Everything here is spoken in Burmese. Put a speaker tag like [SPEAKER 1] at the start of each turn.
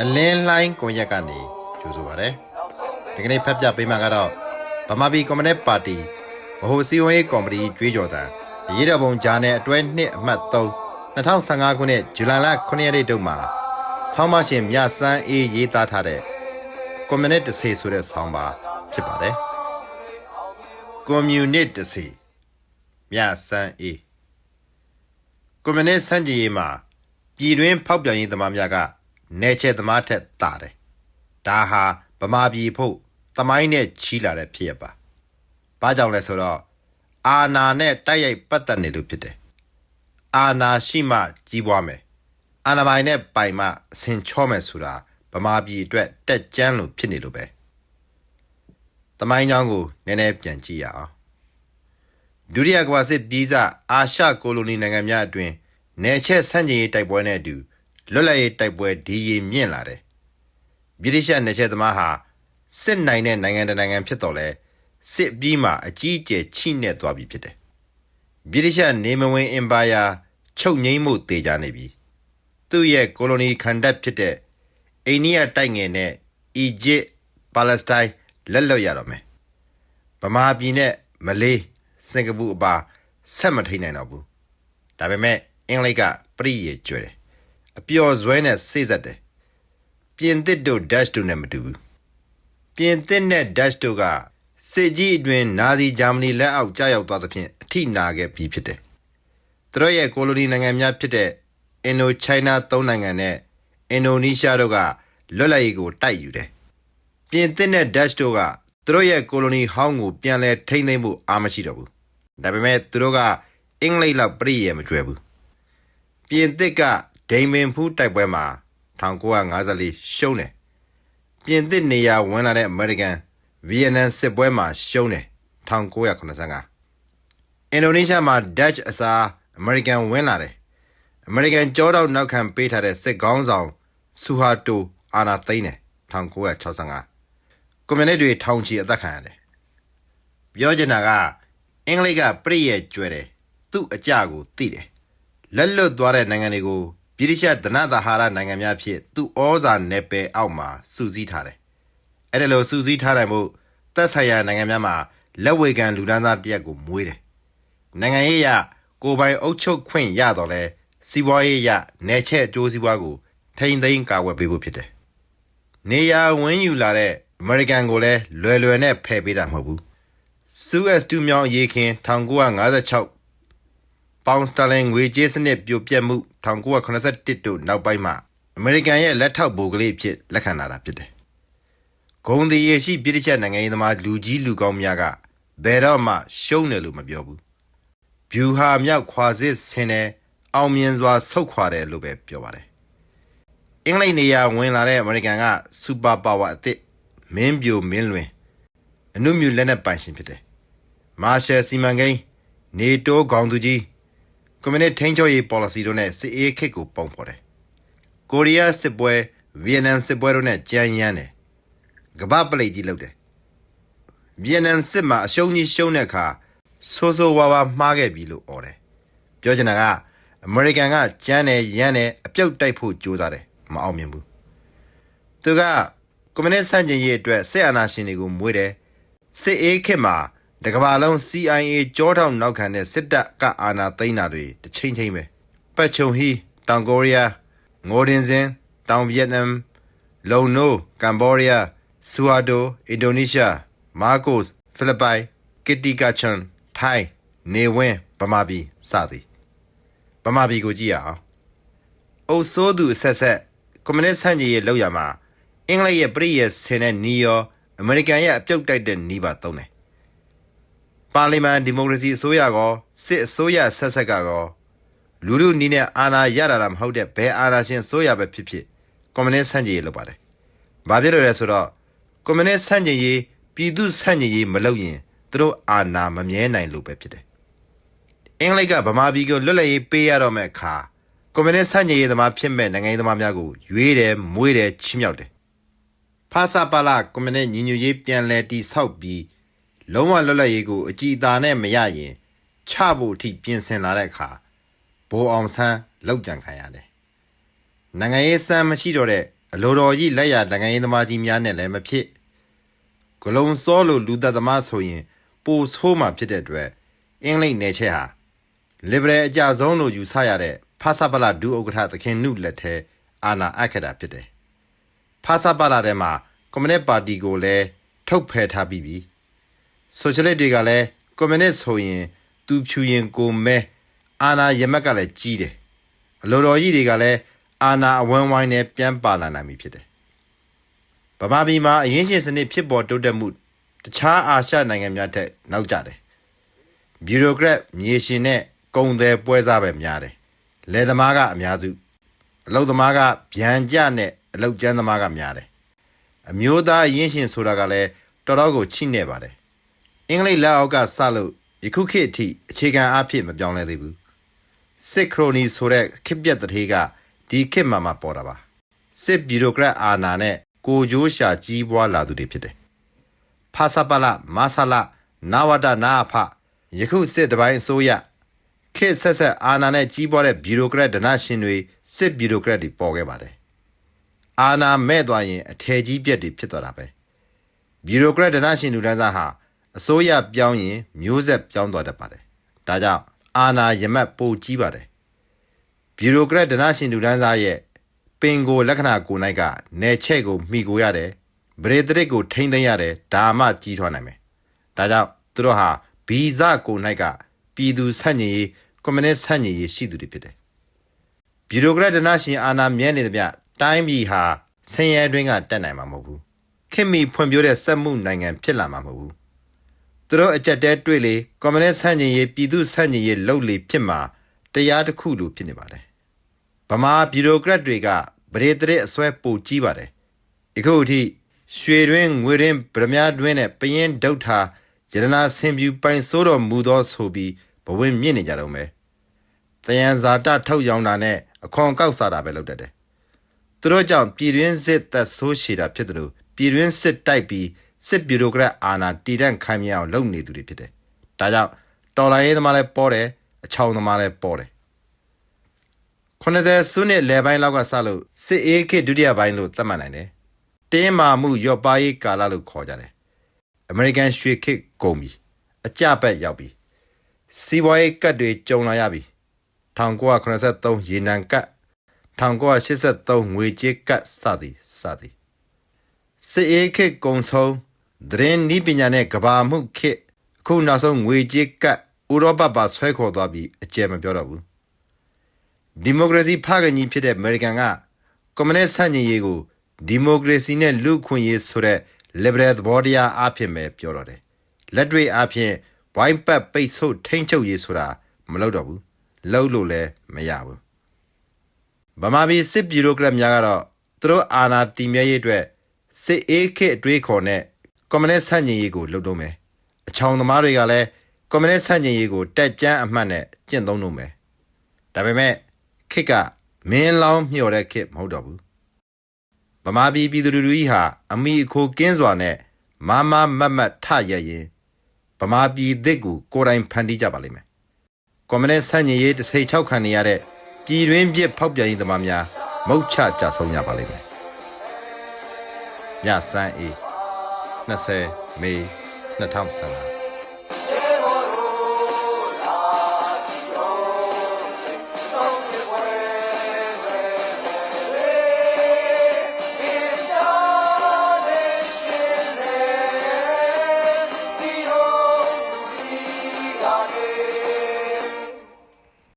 [SPEAKER 1] အလင်းလှိုင်းကွန်ရက်ကနေကြိုဆိုပါရစေ
[SPEAKER 2] နောက်ဆုံး
[SPEAKER 1] ဒီကနေ့ဖတ်ပြပေးမှာကတော့ဗမာပြည်ကွန်မြူနစ်ပါတီဗဟိုစည်းဝေးကော်မတီကြွေးကြော်တံအရေးတော်ပုံဂျာနယ်အတွဲ2အမှတ်3 2015ခုနှစ်ဇူလိုင်လ9ရက်နေ့တုန်းမှာဆောင်းမရှင်မြဆန်းအေးရေးသားထားတဲ့ကွန်မြူနစ်တစေဆိုတဲ့ဆောင်းပါဖြစ်ပါတယ် ကွန်မြူနစ်တစေမြဆန်းအေးကွန်မြူနစ်စံကြီးရေးမှာပြည်တွင်းဖောက်ပြန်ရေးသမားများကနေချက်သမားထက်တာတယ်ဒါဟာဗမာပြည်ဖို့သမိုင်းနဲ့ချီလာတဲ့ဖြစ်ရပါ။ဘာကြောင့်လဲဆိုတော့အာနာနဲ့တိုက်ရိုက်ပတ်သက်နေလို့ဖြစ်တယ်။အာနာရှိမှကြီးပွားမယ်။အာနာပိုင်နဲ့ပိုင်မှအစင်ချောမယ်ဆိုတာဗမာပြည်အတွက်တက်ကြမ်းလို့ဖြစ်နေလို့ပဲ။ သမိုင်းကြောင်းကိုနည်းနည်းပြန်ကြည့်ရအောင်။ဒုတိယကမ္ဘာစစ်ပြီးစအာရှကိုလိုနီနိုင်ငံများအတွင်းနယ်ချက်ဆန့်ကျင်ရေးတိုက်ပွဲနဲ့အတူလွတ်လပ်ရေးတိုက်ပွဲဒီရီမြင့်လာတယ်။ဗြိတိရှနယ်ချဲသမားဟာစစ်နိုင်တဲ့နိုင်ငံတစ်နိုင်ငံဖြစ်တော်လဲစစ်ပြီးမှအကြီးအကျယ်ချိနဲ့သွားပြီဖြစ်တယ်။ဗြိတိရှနေမဝင်အင်ပါယာချုပ်ငိမ့်မှုတေကြနေပြီ။သူ့ရဲ့ကိုလိုနီခံတပ်ဖြစ်တဲ့အိန္ဒိယတိုက်ငယ်နဲ့အီဂျစ်ပါလက်စတိုင်း လက်လွတ်ရတော့မယ်။ဗမာပြည်နဲ့မလေးစင်ကာပူအပါဆက်မထိန်နိုင်တော့ဘူး။ဒါပေမဲ့အင်္ဂလိပ်ကပြည့်ရကျွဲတယ်။အပျော်ဇွဲနဲ့စိတ်ဆက်တယ်။ပြင်သစ်တို့ dash တို့နဲ့မတူဘူးပြင်သစ်နဲ့ dash တို့ကစစ်ကြီးအတွင်းနာဇီဂျာမနီလက်အောက်ကြာရောက်သွားသဖြင့်အထိနာခဲ့ပြီးဖြစ်တယ်။သူတို့ရဲ့ကိုလိုနီနိုင်ငံများဖြစ်တဲ့အင်ဒိုချိုင်းနာသုံးနိုင်ငံနဲ့အင်ဒိုနီးရှားတို့ကလွတ်လပ်ရေးကိုတိုက်ယူတယ်။ ပြင်သစ်နဲ့ dash တို့ကသူတို့ရဲ့ကိုလိုနီဟောင်းကိုပြန်လဲထိမ့်သိမ်းဖို့အားမရှိတော့ဘူး။ဒါပေမဲ့သူတို့ကအင်္ဂလိပ်လောက်ပြည့်ရမကျွဲဘူး။ပြင်သစ်ကဒိန်မင်ဖူးတိုက်ပွဲမှာ1954ရှုံးတယ်။ပြင်သစ်နေရာဝင်လာတဲ့အမေရိကန်ဗီယက်နမ်စစ်ပွဲမှာရှုံးတယ်1985။အင်ဒိုနီးရှားမှာ Dutch အစားအမေရိကန်ဝင်လာတယ်။အမေရိကန်ကြောတော့နောက်ခံပေးထားတဲ့စစ်ကောင်းဆောင်ဆူဟာတိုအာနာသိန်းတယ်1965။ ကွန်မြူနစ်တွေထောင်ချီအသက်ခံရတယ်။ပြောချင်တာကအင်္ဂလိပ်ကပြည့်ရဲ့ကျွဲတယ်သူ့အကြကိုသိတယ်လက်လွတ်သွားတဲ့နိုင်ငံတွေကိုဗြိတိရှဒနသဟာရနိုင်ငံများဖြစ်သူဩဇာနယ်ပယ်အောက်မှာစုစည်းထားတယ်။အဲ့ဒါလိုစုစည်းထားနိုင်မှုသက်ဆိုင်ရာနိုင်ငံများမှာလက်ဝေခံလူဒန်းစားတရက်ကိုမွေးတယ်။နိုင်ငံရေးအရကိုယ်ပိုင်အုပ်ချုပ်ခွင့်ရတော့လဲစီးပွားရေးအရနယ်ချက်အကျိုးစီးပွားကိုထိမ့်သိမ်းကာကွယ်ပေးဖို့ဖြစ်တယ်။နေရာဝင်းယူလာတဲ့ အမေရိကန်ကိုလည်းလွယ်လွယ်နဲ့ဖယ်ပေးတာမဟုတ်ဘူး။ Suez တူမြောင်အရေးခင်1956ပေါင်စတာလင်ငွေကြေးစနစ်ပြိုပြက်မှု1981တို့နောက်ပိုင်းမှာအမေရိကန်ရဲ့လက်ထောက်ဗိုလ်ကလေးအဖြစ်လက်ခံလာတာဖြစ်တယ်။ဂုံဒီရရှိပြည်ချက်နိုင်ငံရေးသမားလူကြီးလူကောင်းများကဘယ်တော့မှရှုံးတယ်လို့မပြောဘူး။ဗျူဟာမြောက်ခွာစစ်ဆင်းတယ်အောင်မြင်စွာဆုတ်ခွာတယ်လို့ပဲပြောပါတယ်။အင်္ဂလိပ်နေရာဝင်လာတဲ့အမေရိကန်ကစူပါပါဝါအသစ် မင်းပြိုမင်းလွင်အနုမြူလက်နက်ပိုင်ရှင်ဖြစ်တယ်။မာရှယ်စီမန်ကိန်းနေတိုးခေါင်းသူကြီးကွန်မြူနစ်ထိန်းချုပ်ရေး policy တို့နဲ့စစ်အေးခစ်ကိုပုံဖော်တယ်။ကိုရီးယားစစ်ပွဲဗီယက်နမ်စစ်ပွဲတို့နဲ့ကြမ်းရမ်းတယ်။ကမ္ဘာပလိတ်ကြီးလုပ်တယ်။ဗီယက်နမ်စစ်မှာအရှုံးကြီးရှုံးတဲ့အခါဆိုးဆိုးဝါးဝါမှားခဲ့ပြီလို့អော်တယ်။ပြောချင်တာကအမေရိကန်ကကြမ်းတယ်ရမ်းတယ်အပြုတ်တိုက်ဖို့ကြိုးစားတယ်မအောင်မြင်ဘူး။သူက ကွန်မြူနစ်စန့်ကျင်ရေးအတွက်စစ်အာဏာရှင်တွေကိုမွေးတယ်။စစ်အေးခစ်မှာတကဘာလုံး CIA ကြောထောက်နောက်ခံတဲ့စစ်တပ်ကအာဏာသိမ်းတာတွေတစ်ချိန်ချိန်ပဲပတ်ချုံဟီတောင်ကိုရီးယားငိုဒင်စင်တောင်ဗီယက်နမ်လုံနိုကမ်ဘောဒီးယားဆူအာဒိုအင်ဒိုနီးရှားမာကိုစ်ဖိလစ်ပိုင်ကစ်တီကာချန်ထိုင်းနေဝင်းဗမာပြည်စသည်ဗမာပြည်ကိုကြည့်ရအောင်အုပ်စိုးသူအဆက်ဆက်ကွန်မြူနစ်ဆန့်ကျင်ရေးလောက်ရမှာ အင်္ဂလိပ်ရဲ့ပြည့်ရဲ့ဆင်တဲ့နီရောအမေရိကန်ရဲ့အပြုတ်တိုက်တဲ့နီးပါသုံးတယ်ပါလီမန်ဒီမိုကရေစီအစိုးရကောစစ်အစိုးရဆက်ဆက်ကကောလူလူနီးနဲ့အာဏာရတာတာမဟုတ်တဲ့ဘယ်အာဏာရှင်အစိုးရပဲဖြစ်ဖြစ်ကွန်မြူနစ်ဆန့်ကျင်ရေးလုပ်ပါတယ်။ဘာဖြစ်လို့လဲဆိုတော့ကွန်မြူနစ်ဆန့်ကျင်ရေးပြည်သူဆန့်ကျင်ရေးမလုပ်ရင်သူတို့အာဏာမမြဲနိုင်လို့ပဲဖြစ်တယ်။အင်္ဂလိပ်ကဗမာပြည်ကိုလွတ်လပ်ရေးပေးရတော့မဲ့အခါကွန်မြူနစ်ဆန့်ကျင်ရေးသမားဖြစ်မဲ့နိုင်ငံရေးသမားများကိုရွေးတယ်မွေးတယ်ချီးမြှောက်တယ် ဖာစာပါလာကွန်မြူနစ်ညီညွတ်ရေးပြန်လည်တည်ဆောက်ပြီးလုံးဝလွတ်လပ်ရေးကိုအကြည်အသာနဲ့မရရင်ချဖို့အထိပြင်ဆင်လာတဲ့အခါဘိုးအောင်ဆန်းလောက်ကြံခံရတယ်နိုင်ငံရေးစံမရှိတော့တဲ့အလိုတော်ကြီးလက်ရနိုင်ငံရေးသမားကြီးများနဲ့လည်းမဖြစ်ဂလုံးစောလိုလူသက်သမားဆိုရင်ပိုဆိုးမှဖြစ်တဲ့အတွက်အင်္ဂလိပ်နယ်ချက်ဟာ liberal အကြဆုံးလို့ယူဆရတဲ့ဖာစာပလာဒူဥက္ကဋ္ဌသခင်နုလက်ထဲအာနာအပ်ခတာဖြစ်တယ် ဖာစာပလာထဲမှာကွန်မြူနစ်ပါတီကိုလည်းထုတ်ဖယ်ထားပြီးပြီဆိုရှယ်လစ်တွေကလည်းကွန်မြူနစ်ဆိုရင်သူဖြူရင်ကိုမဲအာနာရမက်ကလည်းကြီးတယ်အလိုတော်ကြီးတွေကလည်းအာနာအဝန်းဝိုင်းနဲ့ပြန်ပါလာနိုင်ပြီဖြစ်တယ်ဗမာပြည်မှာအရင်ရှင်စနစ်ဖြစ်ပေါ်တိုးတက်မှုတခြားအာရှနိုင်ငံများထက်နောက်ကျတယ်ဗျူရိုကရက်မြေရှင်နဲ့ကုံတယ်ပွဲစားပဲများတယ်။လယ်သမားကအများစုအလုတ်သမားကဗျံကြနဲ့ အလုတ်ကျန်းသမားကများတယ်။အမျိုးသားရင်းရှင်ဆိုတာကလည်းတော်တော်ကိုချိနေပါတယ်။အင်္ဂလိပ်လက်အောက်ကစလို့ယခုခေတ်အထိအခြေခံအဖြစ်မပြောင်းလဲသေးဘူး။စစ်ခရိုနီဆိုတဲ့ခစ်ပြက်တထေးကဒီခေတ်မှာမှပေါ်တာပါ။စစ်ဗျူရိုကရက်အာဏာနဲ့ကိုကြိုးရှာကြီးပွားလာသူတွေဖြစ်တယ်။ဖာစာပလမာဆလာနာဝတနာအဖယခုစစ်တပိုင်းအစိုးရခေတ်ဆက်ဆက်အာဏာနဲ့ကြီးပွားတဲ့ဘီရိုကရက်ဒနာရှင်တွေစစ်ဘီရိုကရက်တွေပေါ်ခဲ့ပါတယ် အာဏာမဲ့သွားရင်အထည်ကြီးပြက်တွေဖြစ်သွားတာပဲဘီရိုကရက်ဒနာရှင်လူတန်းစားဟာအစိုးရပြောင်းရင်မျိုးဆက်ပြောင်းသွားတတ်ပါတယ်ဒါကြောင့်အာဏာရမတ်ပိုကြီးပါတယ်ဘီရိုကရက်ဒနာရှင်လူတန်းစားရဲ့ပင်ကိုလက္ခဏာကိုနိုင်ကနေချက်ကိုမိကိုရတယ်ဗရေတရစ်ကိုထိမ့်သိမ်းရတယ်ဒါမှကြီးထွားနိုင်မယ်ဒါကြောင့်သူတို့ဟာဗီဇကိုနိုင်ကပြည်သူဆန့်ကျင်ရေးကွန်မြူနစ်ဆန့်ကျင်ရေးရှိသူတွေဖြစ်တယ်ဘီရိုကရက်ဒနာရှင်အာဏာမြဲနေသမျှ တိုင်းပြည်ဟာဆင်းရဲတွင်းကတက်နိုင်မှာမဟုတ်ဘူးခင်မီဖွံ့ဖြိုးတဲ့စက်မှုနိုင်ငံဖြစ်လာမှာမဟုတ်ဘူးသူတို့အကြက်တဲတွေ့လေကွန်မြူနစ်ဆန့်ကျင်ရေးပြည်သူဆန့်ကျင်ရေးလှုပ်လေဖြစ်မှာတရားတစ်ခုလိုဖြစ်နေပါတယ်ဗမာဘီရိုကရက်တွေကဗရေတရက်အစွဲပိုကြီးပါတယ်။ဒီခုအထိရွှေတွင်းငွေတွင်းဗရမ ्या တွင်းနဲ့ပရင်ဒုတ်ထာယရနာဆင်ပြူပိုင်စိုးတော်မူသောဆိုပြီးဘဝင်မြင့်နေကြတော့မယ်။တယံဇာတထုတ်ရောင်းတာနဲ့အခွန်ကောက်စားတာပဲလုပ်တတ်တယ်။ သူတို့ကြောင့်ပြည်တွင်းစစ်သက်ဆိုးရှည်တာဖြစ်တယ်လို့ပြည်တွင်းစစ်တိုက်ပြီးစစ်ဘီရိုကရက်အာဏာတည်တံ့ခိုင်းမြအောင်လုပ်နေသူတွေဖြစ်တယ်။ဒါကြောင့်တော်လိုင်းရေးသမားလည်းပေါ်တယ်အချောင်သမားလည်းပေါ်တယ်80စုနှစ်လယ်ပိုင်းလောက်ကစလို့စစ်အေးခေတ်ဒုတိယပိုင်းလို့သတ်မှတ်နိုင်တယ်။တင်းမာမှုရော့ပါရေးကာလလို့ခေါ်ကြတယ်။ American ရွှေခေတ်ကုန်ပြီ။အကြပက်ရောက်ပြီ။စီးပွားရေးကတ်တွေကြုံလာရပြီ။1983ရေနံကတ် 1983ငွေကြေးကတ်စသည်စသည်စစ်အေးခေတ်ကုံဆုံးဒရင်နီးပညာနဲ့ကဘာမှုခေတ်အခုနောက်ဆုံးငွေကြေးကတ်ဥရောပပါဆွဲခေါ်သွားပြီးအကျယ်မပြောတော့ဘူးဒီမိုကရေစီဖခင်ကြီးဖြစ်တဲ့အမေရိကန်ကကွန်မြူနစ်ဆန့်ကျင်ရေးကိုဒီမိုကရေစီနဲ့လူ့အခွင့်အရေးဆိုတဲ့ liberal သဘောတရားအဖြစ်ပဲပြောတော့တယ်လက်တွေ့အဖြစ်ဝိုင်းပတ်ပိတ်ဆို့ထိမ့်ချုပ်ရေးဆိုတာမလုပ်တော့ဘူးလုပ်လို့လည်းမရဘူး ဗမာပြည်စစ်ဘီရိုကရက်များကတော့သူတို့အာဏာတည်မြဲရေးအတွက်စစ်အေးခေတ်အတွေးခေါ်နဲ့ကွန်မြူနစ်ဆန့်ကျင်ရေးကိုလုပ်တော့မယ်အချောင်သမားတွေကလည်းကွန်မြူနစ်ဆန့်ကျင်ရေးကိုတက်ကြမ်းအမှတ်နဲ့ကျင့်သုံးလုပ်မယ်ဒါပေမဲ့ခစ်ကမင်းလောင်းမျှော်တဲ့ခစ်မဟုတ်တော့ဘူးဗမာပြည်ပြည်သူလူထုကြီးဟာအမိအခိုကင်းစွာနဲ့မမမတ်မတ်ထရရင်ဗမာပြည်သစ်ကိုကိုယ်တိုင်ဖန်တီးကြပါလိမ့်မယ်ကွန်မြူနစ်ဆန့်ကျင်ရေးတစ်စိတ်ချောက်ခံနေရတဲ့ ပြည်တွင်းပြစ်ဖောက်ပြန်ရေးသမားများမုတ်ချကြဆုံးကြပါလိမ့်မယ်ညစမ်းအေး20မေ2015